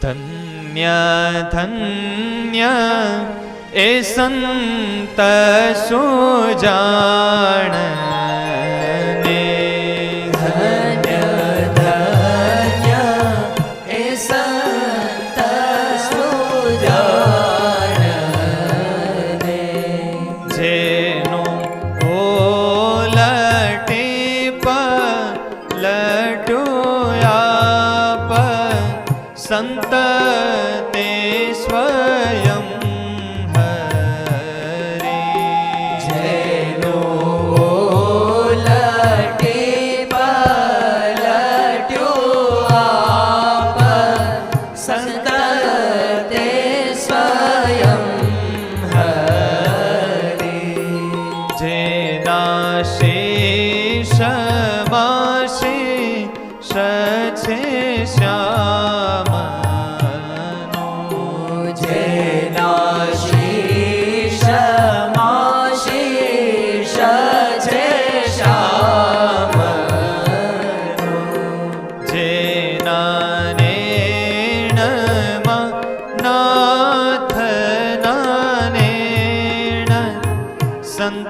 ધન્ય ધન્ય એ સંત સુજાણને સંત તે સ્વયં હરી જેનો ઓલટી પલટ્યું આપ સંત ते સ્વયં હરી જેના શેષમાં શેષ છે શ્યામનો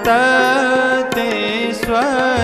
સંત તે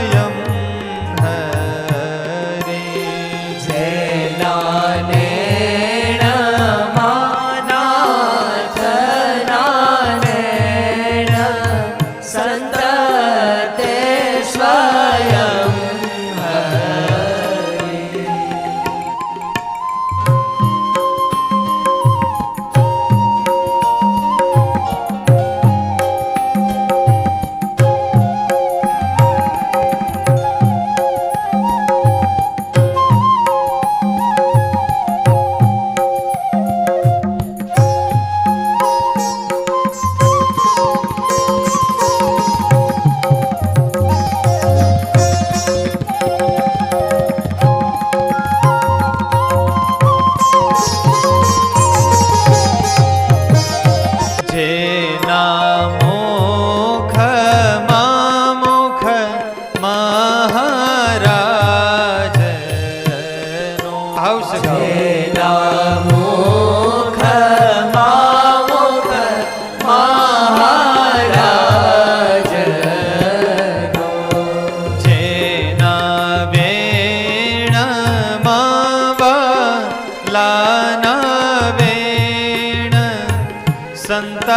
સંત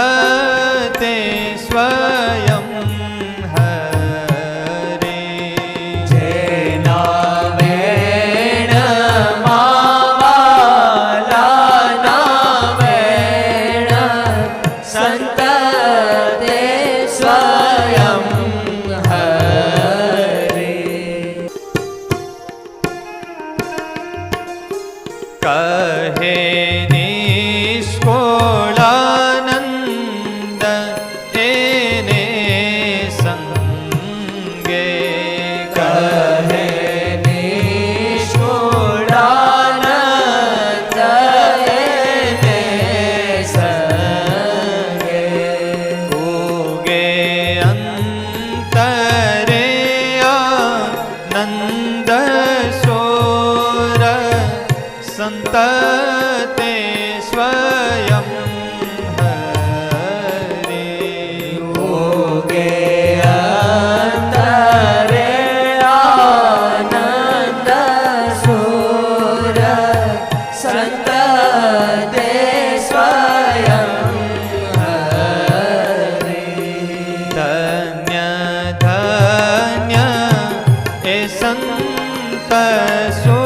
તે સ્વયં હરી જેના વેણમાં વાલાના વેણ સંત તે हरे। હરી પશુ